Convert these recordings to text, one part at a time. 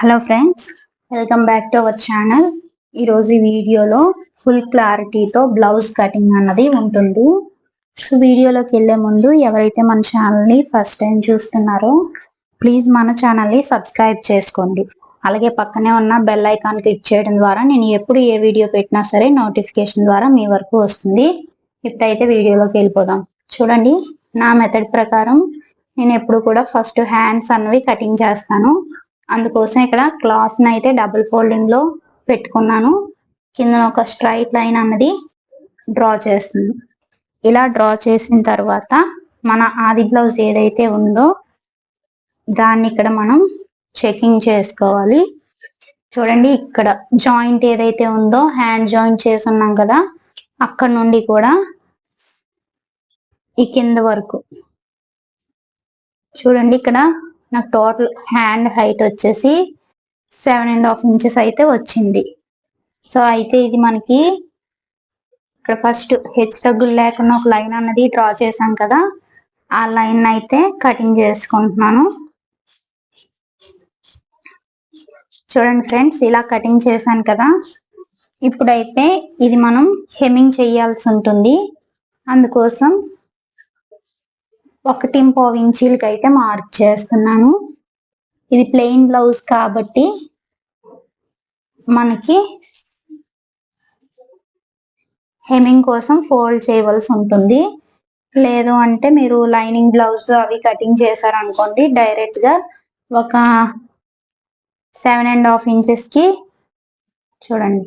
Hello friends welcome back to our channel ఈరోజు వీడియోలో full క్లారిటీతో బ్లౌజ్ కటింగ్ అన్నది ఉంటుంది. సో వీడియోలోకి వెళ్ళే ముందు ఎవరైతే మన ఛానల్ని ఫస్ట్ టైం చూస్తున్నారో ప్లీజ్ మన ఛానల్ని సబ్స్క్రైబ్ చేసుకోండి. అలాగే పక్కనే ఉన్న బెల్ ఐకాన్ క్లిక్ చేయడం ద్వారా నేను ఎప్పుడు ఏ వీడియో పెట్టినా సరే నోటిఫికేషన్ ద్వారా మీ వరకు వస్తుంది. ఇప్పుడైతే వీడియోలోకి వెళ్ళిపోదాం. చూడండి నా మెథడ్ ప్రకారం నేను ఎప్పుడు కూడా ఫస్ట్ హ్యాండ్స్ అన్నవి కటింగ్ చేస్తాను. అందుకోసం ఇక్కడ క్లాత్ అయితే డబుల్ ఫోల్డింగ్లో పెట్టుకున్నాను. కింద ఒక స్ట్రైట్ లైన్ అన్నది డ్రా చేస్తుంది. ఇలా డ్రా చేసిన తర్వాత మన ఆది బ్లౌజ్ ఏదైతే ఉందో దాన్ని ఇక్కడ మనం చెకింగ్ చేసుకోవాలి. చూడండి ఇక్కడ జాయింట్ ఏదైతే ఉందో హ్యాండ్ జాయింట్ చేసి ఉన్నాం కదా అక్కడ నుండి కూడా ఈ కింద వరకు. చూడండి ఇక్కడ నాకు టోటల్ హ్యాండ్ హైట్ వచ్చేసి సెవెన్ అండ్ హాఫ్ ఇంచెస్ అయితే వచ్చింది. సో అయితే ఇది మనకి ఇక్కడ ఫస్ట్ హెచ్ తగ్గులు లేకుండా ఒక లైన్ అన్నది డ్రా చేశాం కదా ఆ లైన్ అయితే కటింగ్ చేసుకుంటున్నాను. చూడండి ఫ్రెండ్స్ ఇలా కటింగ్ చేశాను కదా. ఇప్పుడైతే ఇది మనం హెమ్మింగ్ చేయాల్సి ఉంటుంది. అందుకోసం ఒకటి పావు ఇంచీలకి అయితే మార్క్ చేస్తున్నాను. ఇది ప్లెయిన్ బ్లౌజ్ కాబట్టి మనకి హెమింగ్ కోసం ఫోల్డ్ చేయవలసి ఉంటుంది. లేదు అంటే మీరు లైనింగ్ బ్లౌజ్ అవి కటింగ్ చేశారనుకోండి డైరెక్ట్గా ఒక సెవెన్ అండ్ హాఫ్ ఇంచెస్కి చూడండి.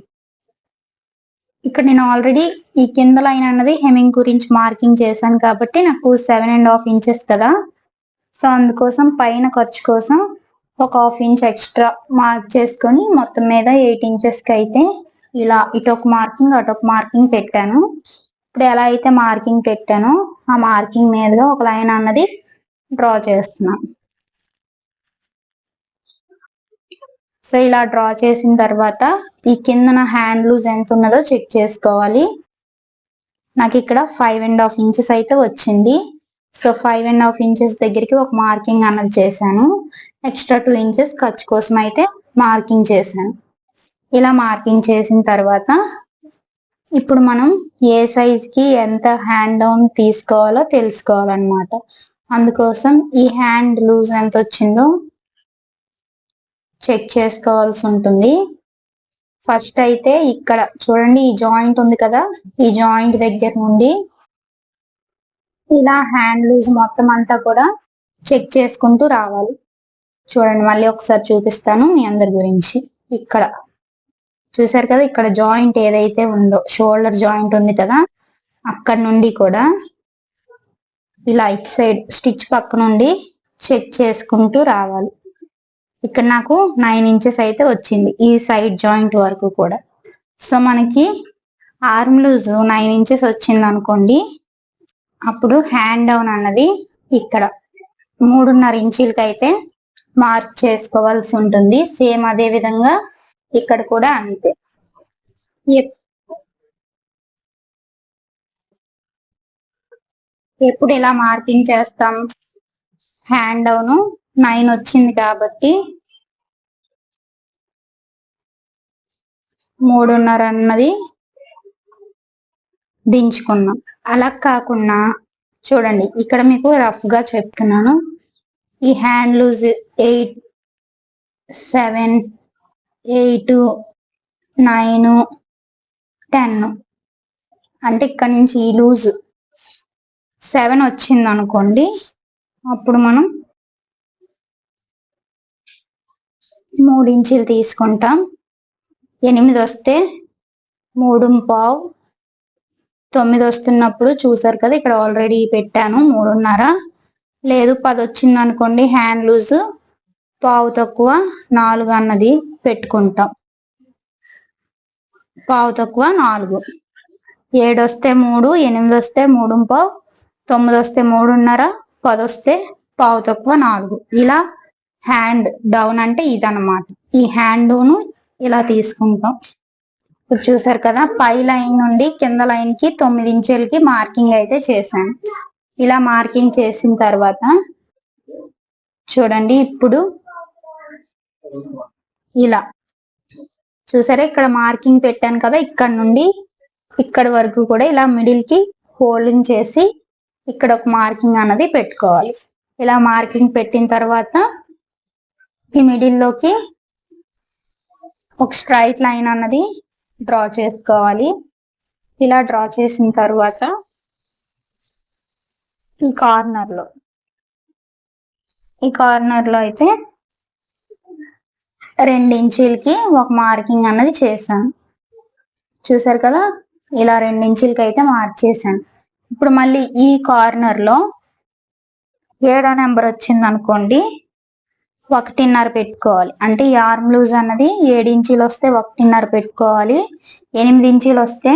ఇక్కడ నేను ఆల్రెడీ ఈ కింద లైన్ అన్నది హెమింగ్ గురించి మార్కింగ్ చేశాను కాబట్టి నాకు సెవెన్ అండ్ హాఫ్ ఇంచెస్ కదా. సో అందుకోసం పైన ఖర్చు కోసం ఒక హాఫ్ ఇంచ్ ఎక్స్ట్రా మార్క్ చేసుకొని మొత్తం మీద ఎయిట్ ఇంచెస్కి అయితే ఇలా ఇటొక మార్కింగ్ అటొక మార్కింగ్ పెట్టాను. ఇప్పుడు ఎలా అయితే మార్కింగ్ పెట్టానో ఆ మార్కింగ్ మీదుగా ఒక లైన్ అన్నది డ్రా చేస్తున్నాను సో ఇలా డ్రా చేసిన తర్వాత ఈ కిందన హ్యాండ్ లూజ్ ఎంత ఉన్నదో చెక్ చేసుకోవాలి. నాకు ఇక్కడ ఫైవ్ అండ్ హాఫ్ ఇంచెస్ అయితే వచ్చింది. So five and half inches దగ్గరికి ఒక మార్కింగ్ అన్నది చేశాను. ఎక్స్ట్రా టూ ఇంచెస్ ఖర్చు కోసం అయితే మార్కింగ్ చేశాను. ఇలా మార్కింగ్ చేసిన తర్వాత ఇప్పుడు మనం ఏ సైజ్కి ఎంత హ్యాండ్ డౌన్ తీసుకోవాలో తెలుసుకోవాలన్నమాట. అందుకోసం ఈ హ్యాండ్ లూజ్ ఎంత వచ్చిందో చెక్ చేసుకోవాల్సి ఉంటుంది. ఫస్ట్ అయితే ఇక్కడ చూడండి ఈ జాయింట్ ఉంది కదా ఈ జాయింట్ దగ్గర నుండి ఇలా హ్యాండ్ లూజ్ మొత్తం అంతా కూడా చెక్ చేసుకుంటూ రావాలి. చూడండి మళ్ళీ ఒకసారి చూపిస్తాను మీ అందరి గురించి. ఇక్కడ చూసారు కదా ఇక్కడ జాయింట్ ఏదైతే ఉందో షోల్డర్ జాయింట్ ఉంది కదా అక్కడ నుండి కూడా ఇలా ఇట్ సైడ్ స్టిచ్ పక్క నుండి చెక్ చేసుకుంటూ రావాలి. ఇక్కడ నాకు నైన్ ఇంచెస్ అయితే వచ్చింది ఈ సైడ్ జాయింట్ వరకు కూడా. సో మనకి ఆర్మ్ లూజ్ నైన్ ఇంచెస్ వచ్చింది అనుకోండి అప్పుడు హ్యాండ్ డౌన్ అన్నది ఇక్కడ. మూడున్నర ఇంచులకి అయితే మార్క్ చేసుకోవాల్సి ఉంటుంది సేమ్ అదే విధంగా ఇక్కడ కూడా అంతే. ఎప్పుడు ఇలా మార్కింగ్ చేస్తాం? హ్యాండ్ డౌన్ నైన్ వచ్చింది కాబట్టి మూడున్నర అన్నది దించుకున్నాం. అలా కాకుండా చూడండి ఇక్కడ మీకు రఫ్గా చెప్తున్నాను. ఈ hand loose eight seven eight nine ten అంటే ఇక్కడ నుంచి ఈ లూజ్ సెవెన్ వచ్చింది అనుకోండి అప్పుడు మనం మూడు ఇంచులు తీసుకుంటాం. ఎనిమిది వస్తే మూడు పావు. తొమ్మిది వస్తున్నప్పుడు చూసారు కదా ఇక్కడ ఆల్రెడీ పెట్టాను మూడున్నర. లేదు పది వచ్చింది అనుకోండి హ్యాండ్ లూజ్ పావు తక్కువ నాలుగు అన్నది పెట్టుకుంటాం. పావు తక్కువ నాలుగు. ఏడు వస్తే మూడు ఎనిమిది వస్తే మూడు పావు. తొమ్మిది వస్తే మూడున్నర పది వస్తే పావు తక్కువ నాలుగు. ఇలా హ్యాండ్ డౌన్ అంటే ఇదనమాట ఈ హ్యాండును ఇలా తీసుకుంటాం. ఇప్పుడు చూసారు కదా పై లైన్ నుండి కింద లైన్కి తొమ్మిది ఇంచులకి మార్కింగ్ అయితే చేశాను. ఇలా మార్కింగ్ చేసిన తర్వాత చూడండి ఇప్పుడు ఇలా. చూసారా ఇక్కడ మార్కింగ్ పెట్టాను కదా ఇక్కడ నుండి ఇక్కడ వరకు కూడా ఇలా మిడిల్కి హోల్డింగ్ చేసి ఇక్కడ ఒక మార్కింగ్ అన్నది పెట్టుకోవాలి. ఇలా మార్కింగ్ పెట్టిన తర్వాత ఈ మిడిల్లోకి ఒక స్ట్రైట్ లైన్ అన్నది డ్రా చేసుకోవాలి. ఇలా డ్రా చేసిన తర్వాత ఈ కార్నర్లో ఈ కార్నర్లో అయితే రెండు ఇంచులకి ఒక మార్కింగ్ అన్నది చేశాను. చూసారు కదా? ఇలా రెండు ఇంచులకి అయితే మార్క్ చేశాను. ఇప్పుడు మళ్ళీ ఈ కార్నర్లో ఏడో నెంబర్ వచ్చింది అనుకోండి ఒకటిన్నర పెట్టుకోవాలి. అంటే ఈ ఆర్మ్ లూజ్ అన్నది ఏడు ఇంచీలు వస్తే ఒకటిన్నర పెట్టుకోవాలి. ఎనిమిది ఇంచీలు వస్తే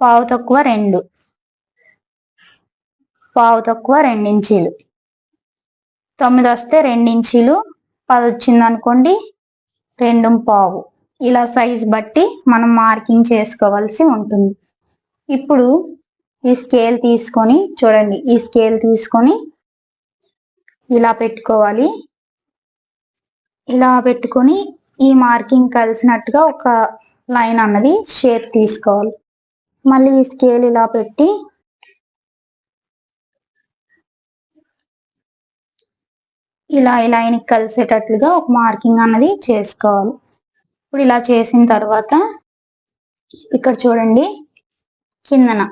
పావు తక్కువ రెండు. పావు తక్కువ రెండు ఇంచీలు. తొమ్మిది వస్తే రెండు ఇంచీలు. పది వచ్చింది అనుకోండి రెండు పావు. ఇలా సైజ్ బట్టి మనం మార్కింగ్ చేసుకోవాల్సి ఉంటుంది. ఇప్పుడు ఈ స్కేల్ తీసుకొని చూడండి. ఈ స్కేల్ తీసుకొని ఇలా పెట్టుకోవాలి. ఇలా పెట్టుకొని ఈ మార్కింగ్ కలిసినట్టుగా ఒక లైన్ అన్నది షేప్ తీసుకోవాలి. మళ్ళీ ఈ స్కేల్ ఇలా పెట్టి ఇలా ఈ లైన్ కలిసేటట్లుగా ఒక మార్కింగ్ అన్నది చేసుకోవాలి. ఇప్పుడు ఇలా చేసిన తర్వాత ఇక్కడ చూడండి కిందన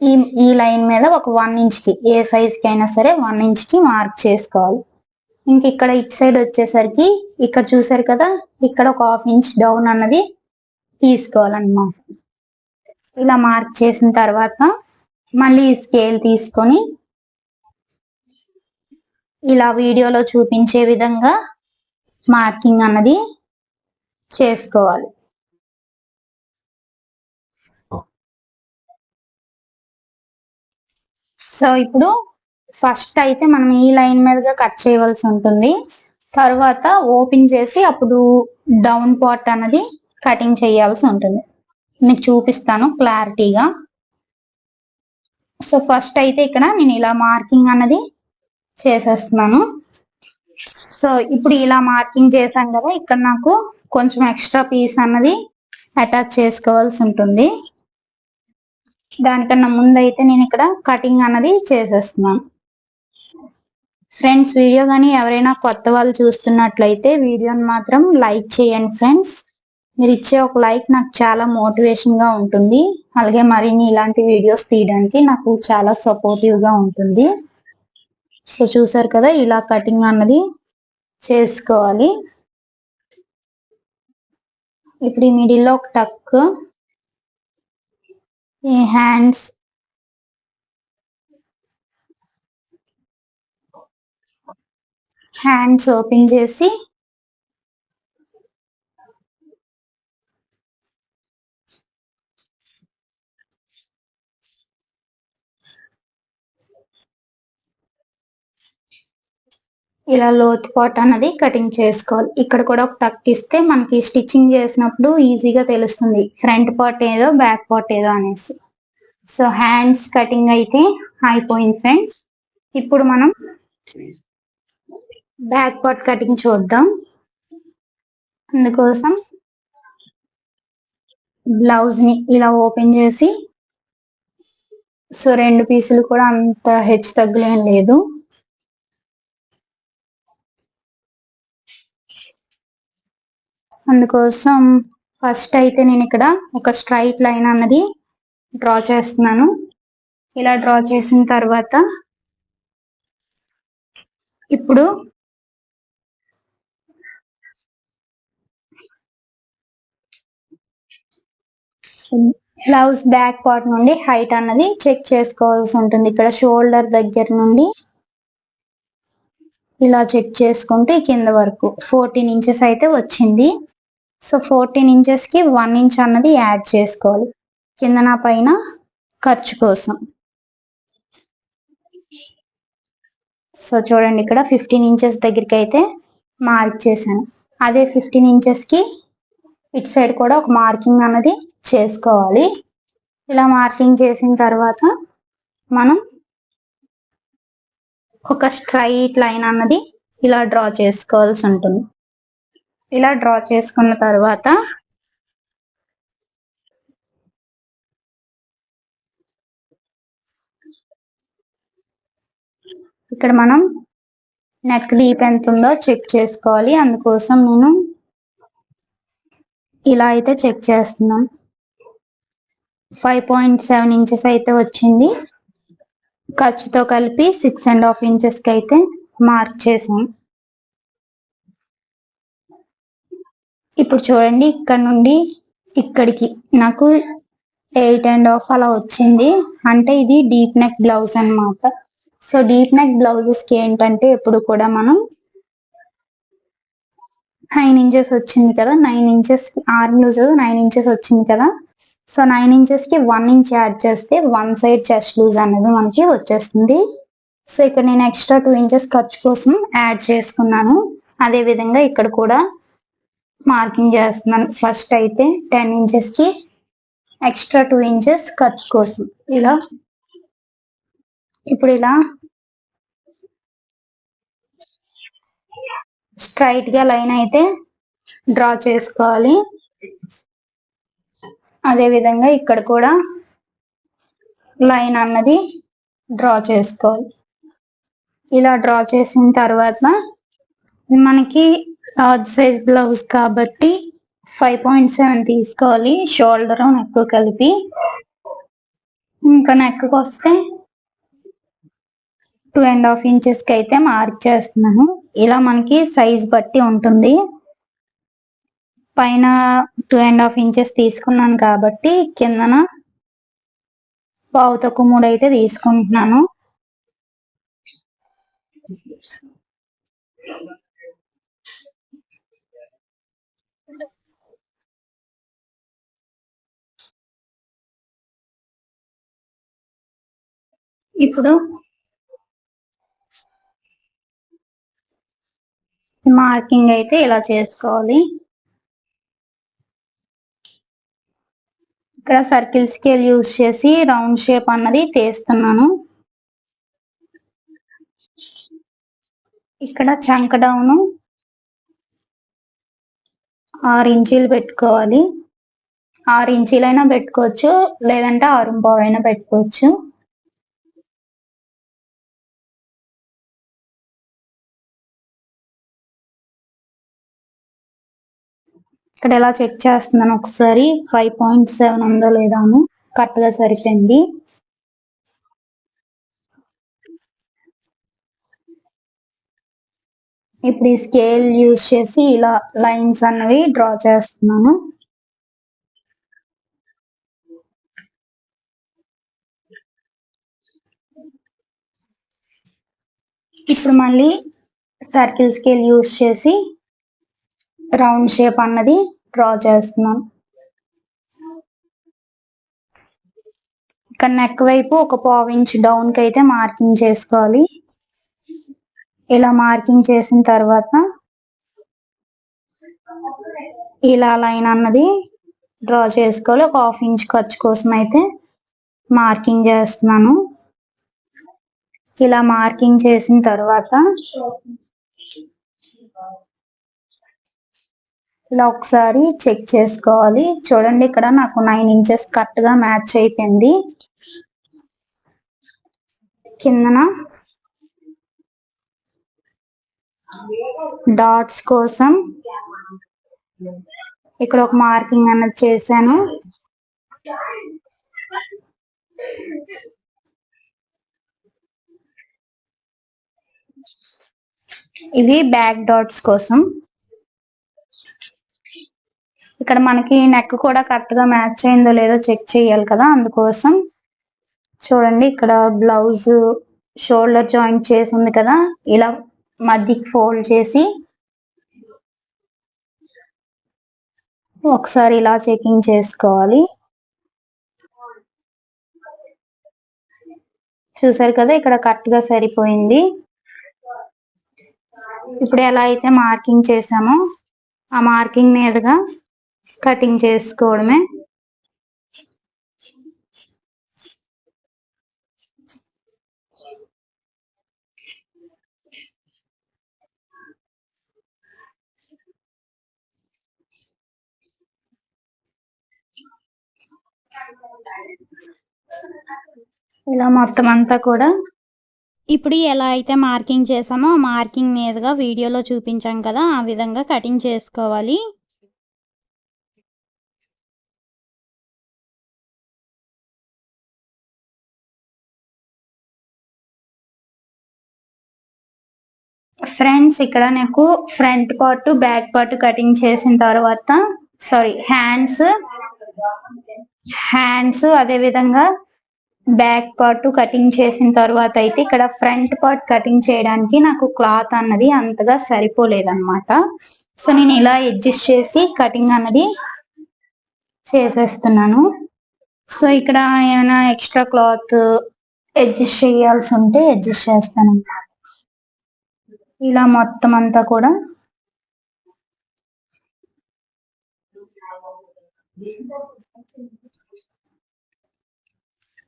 ఈ ఈ లైన్ మీద ఒక వన్ ఇంచ్కి ఏ సైజ్కి అయినా సరే వన్ ఇంచ్కి మార్క్ చేసుకోవాలి. ఇంక ఇక్కడ ఇటు సైడ్ వచ్చేసరికి ఇక్కడ చూసారు కదా ఇక్కడ ఒక హాఫ్ ఇంచ్ డౌన్ అన్నది తీసుకోవాలన్నమాట. ఇలా మార్క్ చేసిన తర్వాత మళ్ళీ ఈ స్కేల్ తీసుకొని ఇలా వీడియోలో చూపించే విధంగా మార్కింగ్ అన్నది చేసుకోవాలి. సో ఇప్పుడు ఫస్ట్ అయితే మనం ఈ లైన్ మీదుగా కట్ చేయవలసి ఉంటుంది. తర్వాత ఓపెన్ చేసి అప్పుడు డౌన్ పార్ట్ అన్నది కటింగ్ చేయాల్సి ఉంటుంది. మీకు చూపిస్తాను క్లారిటీగా. సో ఫస్ట్ అయితే ఇక్కడ నేను ఇలా మార్కింగ్ అన్నది చేసేస్తున్నాను. సో ఇప్పుడు ఇలా మార్కింగ్ చేశాం కదా ఇక్కడ నాకు కొంచెం ఎక్స్ట్రా పీస్ అన్నది అటాచ్ చేసుకోవాల్సి ఉంటుంది. దానికన్నా ముందు అయితే నేను ఇక్కడ కటింగ్ అన్నది చేసేస్తున్నాను. ఫ్రెండ్స్ వీడియో కానీ ఎవరైనా కొత్త వాళ్ళు చూస్తున్నట్లయితే వీడియోని మాత్రం లైక్ చేయండి ఫ్రెండ్స్. మీరు ఇచ్చే ఒక లైక్ నాకు చాలా మోటివేషన్గా ఉంటుంది. అలాగే మరిన్ని ఇలాంటి వీడియోస్ తీయడానికి నాకు చాలా సపోర్టివ్గా ఉంటుంది. సో చూసారు కదా ఇలా కటింగ్ అన్నది చేసుకోవాలి. ఇప్పుడు ఈ మిడిల్లో ఒక టక్ ఈ హ్యాండ్స్ హ్యాండ్స్ ఓపెన్ చేసి ఇలా లోతు పాట్ అనేది కటింగ్ చేసుకోవాలి. ఇక్కడ కూడా ఒక టక్ ఇస్తే మనకి స్టిచ్చింగ్ చేసినప్పుడు ఈజీగా తెలుస్తుంది. ఫ్రంట్ పార్ట్ ఏదో బ్యాక్ పార్ట్ ఏదో అనేసి. సో హ్యాండ్స్ కటింగ్ అయితే అయిపోయింది ఫ్రెండ్స్ ఇప్పుడు మనం బ్యాక్ పార్ట్ కటింగ్ చూద్దాం. అందుకోసం బ్లౌజ్ని ఇలా ఓపెన్ చేసి సో రెండు పీసులు కూడా అంత హెచ్చు తగ్గులేం లేదు. అందుకోసం ఫస్ట్ అయితే నేను ఇక్కడ ఒక స్ట్రైట్ లైన్ అన్నది డ్రా చేస్తున్నాను. ఇలా డ్రా చేసిన తర్వాత ఇప్పుడు బ్లౌజ్ బ్యాక్ పార్ట్ నుండి హైట్ అన్నది చెక్ చేసుకోవాల్సి ఉంటుంది. ఇక్కడ షోల్డర్ దగ్గర నుండి ఇలా చెక్ చేసుకుంటే కింద వరకు ఫోర్టీన్ ఇంచెస్ అయితే వచ్చింది. సో ఫోర్టీన్ ఇంచెస్కి వన్ ఇంచ్ అన్నది యాడ్ చేసుకోవాలి. కిందన పైన ఖర్చు కోసం. సో చూడండి ఇక్కడ ఫిఫ్టీన్ ఇంచెస్ దగ్గరికి అయితే మార్క్ చేశాను. అదే ఫిఫ్టీన్ ఇంచెస్కి ఇటు సైడ్ కూడా ఒక మార్కింగ్ అన్నది చేసుకోవాలి. ఇలా మార్కింగ్ చేసిన తర్వాత మనం ఒక స్ట్రైట్ లైన్ అన్నది ఇలా డ్రా చేసుకోవాల్సి ఉంటుంది. ఇలా డ్రా చేసుకున్న తర్వాత ఇక్కడ మనం నెక్ డీప్ ఎంత ఉందో చెక్ చేసుకోవాలి. అందుకోసం నేను ఇలా అయితే చెక్ చేస్తున్నాం. ఫైవ్ పాయింట్ సెవెన్ ఇంచెస్ అయితే వచ్చింది. ఖర్చుతో కలిపి సిక్స్ అండ్ హాఫ్ ఇంచెస్కి అయితే మార్క్ చేసాం. ఇప్పుడు చూడండి ఇక్కడ నుండి ఇక్కడికి. నాకు ఎయిట్ అండ్ హాఫ్ అలా వచ్చింది. అంటే ఇది డీప్ నెక్ బ్లౌజ్ అన్నమాట. సో డీప్ నెక్ బ్లౌజెస్కి ఏంటంటే ఎప్పుడు కూడా మనం నైన్ ఇంచెస్ వచ్చింది కదా నైన్ ఇంచెస్కి ఆర్మ్ లూజ్ నైన్ ఇంచెస్ వచ్చింది కదా. సో నైన్ ఇంచెస్కి వన్ ఇంచ్ యాడ్ చేస్తే వన్ సైడ్ చెస్ట్ లూజ్ అనేది మనకి వచ్చేస్తుంది. సో ఇక్కడ నేను ఎక్స్ట్రా టూ ఇంచెస్ ఖర్చు కోసం యాడ్ చేసుకున్నాను. అదే విధంగా ఇక్కడ కూడా మార్కింగ్ చేస్తున్నాను. ఫస్ట్ అయితే టెన్ ఇంచెస్కి ఎక్స్ట్రా టూ ఇంచెస్ ఖర్చు కోసం. ఇలా ఇప్పుడు ఇలా స్ట్రైట్గా లైన్ అయితే డ్రా చేసుకోవాలి. అదే విధంగా ఇక్కడ కూడా లైన్ అన్నది డ్రా చేసుకోవాలి. ఇలా డ్రా చేసిన తర్వాత మనకి లార్జ్ సైజ్ బ్లౌజ్ కాబట్టి ఫైవ్ పాయింట్ సెవెన్ తీసుకోవాలి. షోల్డర్ నెక్ కలిపి. ఇంకా నెక్కి వస్తే టూ అండ్ హాఫ్ ఇంచెస్కి అయితే మార్క్ చేస్తున్నాను. ఇలా మనకి సైజ్ బట్టి ఉంటుంది. పైన టూ అండ్ హాఫ్ ఇంచెస్ తీసుకున్నాను కాబట్టి కిందన పావు తక్కువ మూడు అయితే తీసుకుంటున్నాను. ఇప్పుడు మార్కింగ్ అయితే ఇలా చేసుకోవాలి. ఇక్కడ సర్కిల్ స్కేల్ యూజ్ చేసి రౌండ్ షేప్ అన్నది తీస్తున్నాను. ఇక్కడ చంక డౌన్ ఆరు ఇంచీలు పెట్టుకోవాలి. ఆరు ఇంచీలైనా పెట్టుకోవచ్చు లేదంటే ఆరు పావైనా పెట్టుకోవచ్చు. ఇక్కడ ఎలా చెక్ చేస్తున్నాను ఒకసారి? ఫైవ్ పాయింట్ సెవెన్ ఉందో లేదా అని కరెక్ట్గా సరిపోయింది. ఇప్పుడు ఈ స్కేల్ యూజ్ చేసి ఇలా లైన్స్ అన్నవి డ్రా చేస్తున్నాను. ఇప్పుడు మళ్ళీ సర్కిల్ స్కేల్ యూజ్ చేసి రౌండ్ షేప్ అన్నది డ్రా చేస్తున్నాను. ఇక్కడ నెక్ వైపు ఒక పావు ఇంచ్ డౌన్కి అయితే మార్కింగ్ చేసుకోవాలి. ఇలా మార్కింగ్ చేసిన తర్వాత ఇలా లైన్ అన్నది డ్రా చేసుకోవాలి. ఒక హాఫ్ ఇంచ్ ఖర్చు కోసం అయితే మార్కింగ్ చేస్తున్నాను. ఇలా మార్కింగ్ చేసిన తర్వాత ఇలా ఒకసారి చెక్ చేసుకోవాలి. చూడండి ఇక్కడ నాకు నైన్ ఇంచెస్ కరెక్ట్గా మ్యాచ్ అయిపోయింది. కిందన డాట్స్ కోసం ఇక్కడ ఒక మార్కింగ్ అన్నది చేశాను. ఇవి బ్యాక్ డాట్స్ కోసం. ఇక్కడ మనకి నెక్ కూడా కరెక్ట్గా మ్యాచ్ అయిందో లేదో చెక్ చేయాలి కదా అందుకోసం. చూడండి ఇక్కడ బ్లౌజ్ షోల్డర్ జాయింట్ చేసి ఉంది కదా ఇలా మధ్యకి ఫోల్డ్ చేసి ఒకసారి ఇలా చెకింగ్ చేసుకోవాలి. చూసారు కదా ఇక్కడ కరెక్ట్గా సరిపోయింది. ఇప్పుడు ఎలా అయితే మార్కింగ్ చేసామో ఆ మార్కింగ్ మీదుగా కటింగ్ చేసుకోవడమే. ఇలా మొత్తం అంతా కూడా ఇప్పుడు ఎలా అయితే మార్కింగ్ చేసామో మార్కింగ్ మీదుగా వీడియోలో చూపించాం కదా ఆ విధంగా కటింగ్ చేసుకోవాలి. ఫ్రెండ్స్ ఇక్కడ నాకు front part back part cutting చేసిన తర్వాత సారీ హ్యాండ్స్ హ్యాండ్స్ అదే విధంగా బ్యాక్ పార్ట్ కటింగ్ చేసిన తర్వాత అయితే ఇక్కడ ఫ్రంట్ పార్ట్ కటింగ్ చేయడానికి నాకు క్లాత్ అన్నది అంతగా సరిపోలేదన్నమాట. సో నేను ఇలా అడ్జస్ట్ చేసి కటింగ్ అన్నది చేసేస్తున్నాను. సో ఇక్కడ ఏమైనా ఎక్స్ట్రా క్లాత్ అడ్జస్ట్ చేయాల్సి ఉంటే అడ్జస్ట్ చేస్తాను. ఇలా మొత్తం అంతా కూడా.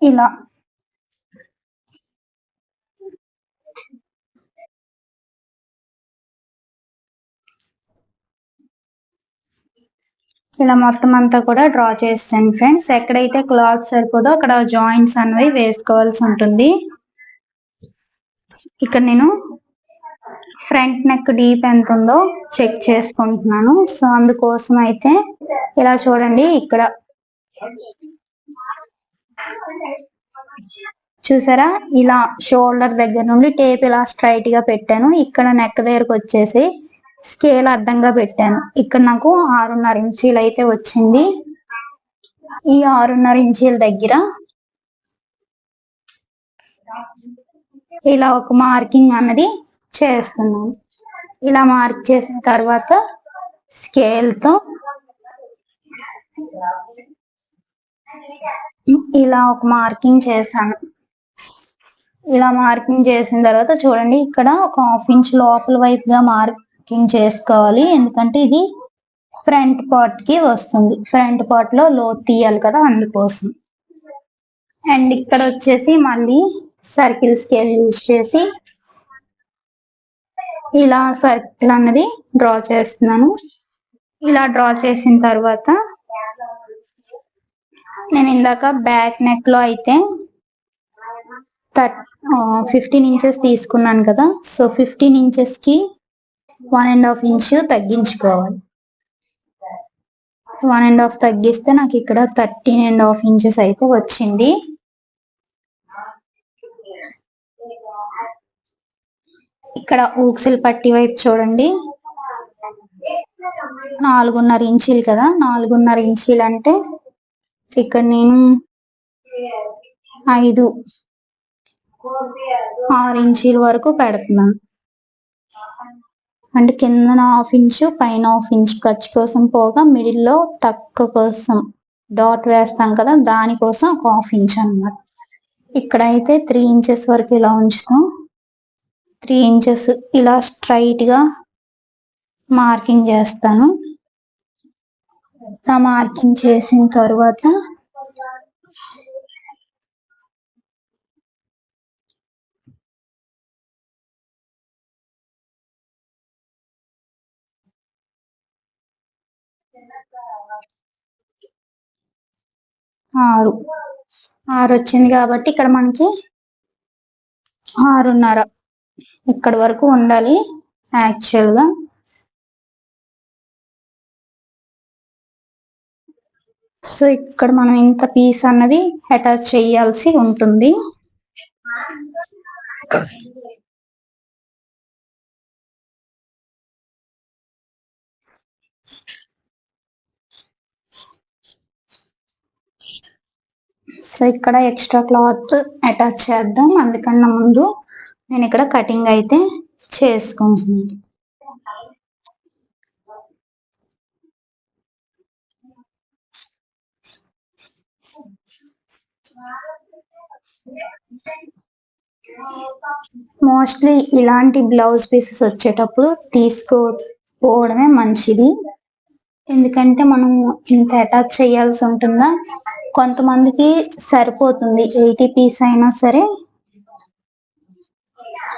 ఇలా. ఇలా మొత్తం అంతా కూడా డ్రా చేస్తాను ఫ్రెండ్స్. ఎక్కడైతే క్లాత్ సరిపోదో అక్కడ జాయింట్స్ అనేవి వేసుకోవాల్సి ఉంటుంది. ఇక్కడ నేను ఫ్రంట్ నెక్ డీప్ ఎంత ఉందో చెక్ చేసుకుంటున్నాను. సో అందుకోసం అయితే ఇలా చూడండి ఇక్కడ. చూసారా? ఇలా షోల్డర్ దగ్గర నుండి టేప్ ఇలా స్ట్రైట్గా పెట్టాను. ఇక్కడ నెక్ దగ్గరకు వచ్చేసి స్కేల్ అడ్డంగా పెట్టాను. ఇక్కడ నాకు ఆరున్నర ఇంచీలు అయితే వచ్చింది. ఈ ఆరున్నర ఇంచీల దగ్గర ఇలా ఒక మార్కింగ్ అన్నది చేస్తున్నాను. ఇలా మార్క్ చేసిన తర్వాత స్కేల్తో ఇలా ఒక మార్కింగ్ చేశాను. ఇలా మార్కింగ్ చేసిన తర్వాత చూడండి ఇక్కడ ఒక హాఫ్ ఇంచ్ లోపల వైపుగా మార్కింగ్ చేసుకోవాలి. ఎందుకంటే ఇది ఫ్రంట్ పార్ట్కి వస్తుంది. ఫ్రంట్ పార్ట్లో లో తీయాలి కదా అందుకోసం. అండ్ ఇక్కడ వచ్చేసి మళ్ళీ సర్కిల్ స్కేల్ యూజ్ చేసి ఇలా సర్కిల్ అన్నది డ్రా చేస్తున్నాను. ఇలా డ్రా చేసిన తర్వాత నేను ఇందాక బ్యాక్ నెక్లో అయితే ఫిఫ్టీన్ ఇంచెస్ తీసుకున్నాను కదా. సో ఫిఫ్టీన్ ఇంచెస్కి వన్ అండ్ హాఫ్ ఇంచ్ తగ్గించుకోవాలి. వన్ అండ్ హాఫ్ తగ్గిస్తే నాకు ఇక్కడ థర్టీన్ అండ్ హాఫ్ ఇంచెస్ అయితే వచ్చింది. ఇక్కడ ఊక్సిల్ పట్టి వైపు చూడండి. నాలుగున్నర ఇంచీలు కదా నాలుగున్నర ఇంచీలు అంటే ఇక్కడ నేను ఐదు ఆరు ఇంచీల వరకు పెడుతున్నాను. అంటే కింద హాఫ్ ఇంచు పైన హాఫ్ ఇంచ్ ఖర్చు కోసం పోగా మిడిల్లో తక్కువ కోసం డాట్ వేస్తాం కదా దానికోసం ఒక హాఫ్ ఇంచ్ అనమాట ఇక్కడైతే త్రీ ఇంచెస్ వరకు ఇలా ఉంచుతాం. త్రీ ఇంచెస్ ఇలా స్ట్రైట్గా మార్కింగ్ చేస్తాను. ఇలా మార్కింగ్ చేసిన తర్వాత ఆరు. ఆరు వచ్చింది కాబట్టి ఇక్కడ మనకి ఆరున్నర. ఇక్కడ వరకు ఉండాలి యాక్చువల్గా. సో ఇక్కడ మనం ఇంత పీస్ అన్నది అటాచ్ చేయాల్సి ఉంటుంది. సో ఇక్కడ ఎక్స్ట్రా క్లాత్ అటాచ్ చేద్దాం. అందుకన్నా ముందు నేను ఇక్కడ కటింగ్ అయితే చేసుకుంటున్నాను మోస్ట్లీ ఇలాంటి బ్లౌజ్ పీసెస్ వచ్చేటప్పుడు తీసుకోపోవడమే మంచిది. ఎందుకంటే మనం ఇంత అటాచ్ చేయాల్సి ఉంటుందా? కొంతమందికి సరిపోతుంది. ఎయిటీ పీస్ అయినా సరే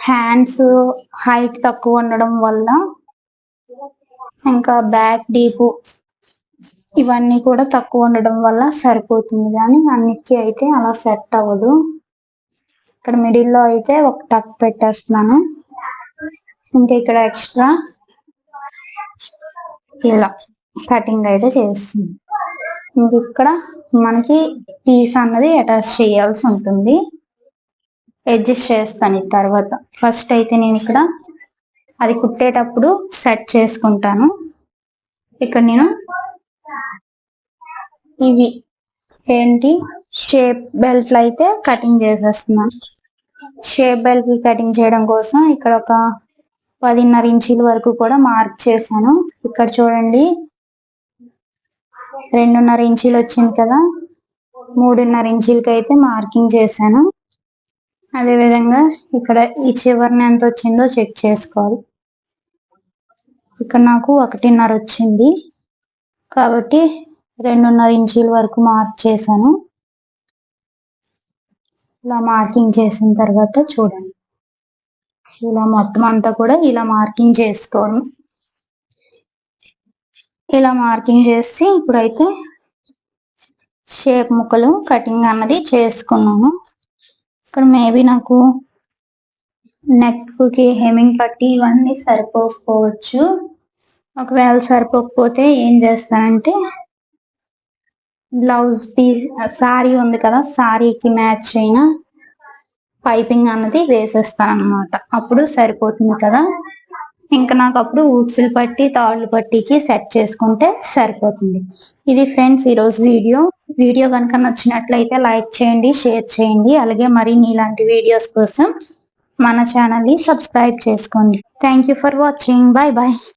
హ్యాండ్స్ హైట్ తక్కువ ఉండడం వల్ల ఇంకా బ్యాక్ డీపు ఇవన్నీ కూడా తక్కువ ఉండడం వల్ల సరిపోతుంది. కానీ అన్నిటికీ అయితే అలా సెట్ అవ్వదు. ఇక్కడ మిడిల్లో అయితే ఒక టక్ పెట్టేస్తున్నాను. ఇంకా ఇక్కడ ఎక్స్ట్రా ఇలా కటింగ్ అయితే చేస్తుంది ఇంక ఇక్కడ మనకి పీస్ అన్నది అటాచ్ చేయాల్సి ఉంటుంది. అడ్జస్ట్ చేస్తాను ఈ తర్వాత. ఫస్ట్ అయితే నేను ఇక్కడ అది కుట్టేటప్పుడు సెట్ చేసుకుంటాను. ఇక్కడ నేను ఇవి ఏంటి? షేప్ బెల్ట్ అయితే కటింగ్ చేసేస్తున్నాను. షేప్ బెల్ట్ కటింగ్ చేయడం కోసం ఇక్కడ ఒక పదిన్నర ఇంచుల వరకు కూడా మార్క్ చేశాను. ఇక్కడ చూడండి. రెండున్నర ఇంచులు వచ్చింది కదా. మూడున్నర ఇంచులకి అయితే మార్కింగ్ చేశాను. అదే విధంగా ఇక్కడ ఈ చివరిని ఎంత వచ్చిందో చెక్ చేసుకోవాలి. ఇక్కడ నాకు ఒకటిన్నర వచ్చింది. కాబట్టి రెండున్నర ఇంచుల వరకు మార్క్ చేశాను. ఇలా మార్కింగ్ చేసిన తర్వాత చూడండి. ఇలా మొత్తం అంతా కూడా ఇలా మార్కింగ్ చేసుకోవడం. ఇలా మార్కింగ్ చేసి ఇప్పుడైతే షేప్ ముక్కలు కటింగ్ అన్నది చేసుకున్నాను. ఇక్కడ మేబీ నాకు నెక్కి హెమింగ్ పట్టి ఇవన్నీ సరిపోకపోవచ్చు. ఒకవేళ సరిపోకపోతే ఏం చేస్తానంటే బ్లౌజ్ పీస్ సారీ ఉంది కదా సారీకి మ్యాచ్ అయిన పైపింగ్ అన్నది వేసేస్తాను అనమాట అప్పుడు సరిపోతుంది కదా. ఇంకా నాకు అప్పుడు ఊడ్సులు పట్టి తాళ్ళు పట్టికి సెట్ చేసుకుంటే సరిపోతుంది. ఇది ఫ్రెండ్స్ ఈరోజు వీడియో. వీడియో కనుక నచ్చినట్లయితే లైక్ చేయండి షేర్ చేయండి. అలాగే మరిన్ని ఇలాంటి వీడియోస్ కోసం మన ఛానల్ని సబ్స్క్రైబ్ చేసుకోండి. Thank you for watching bye bye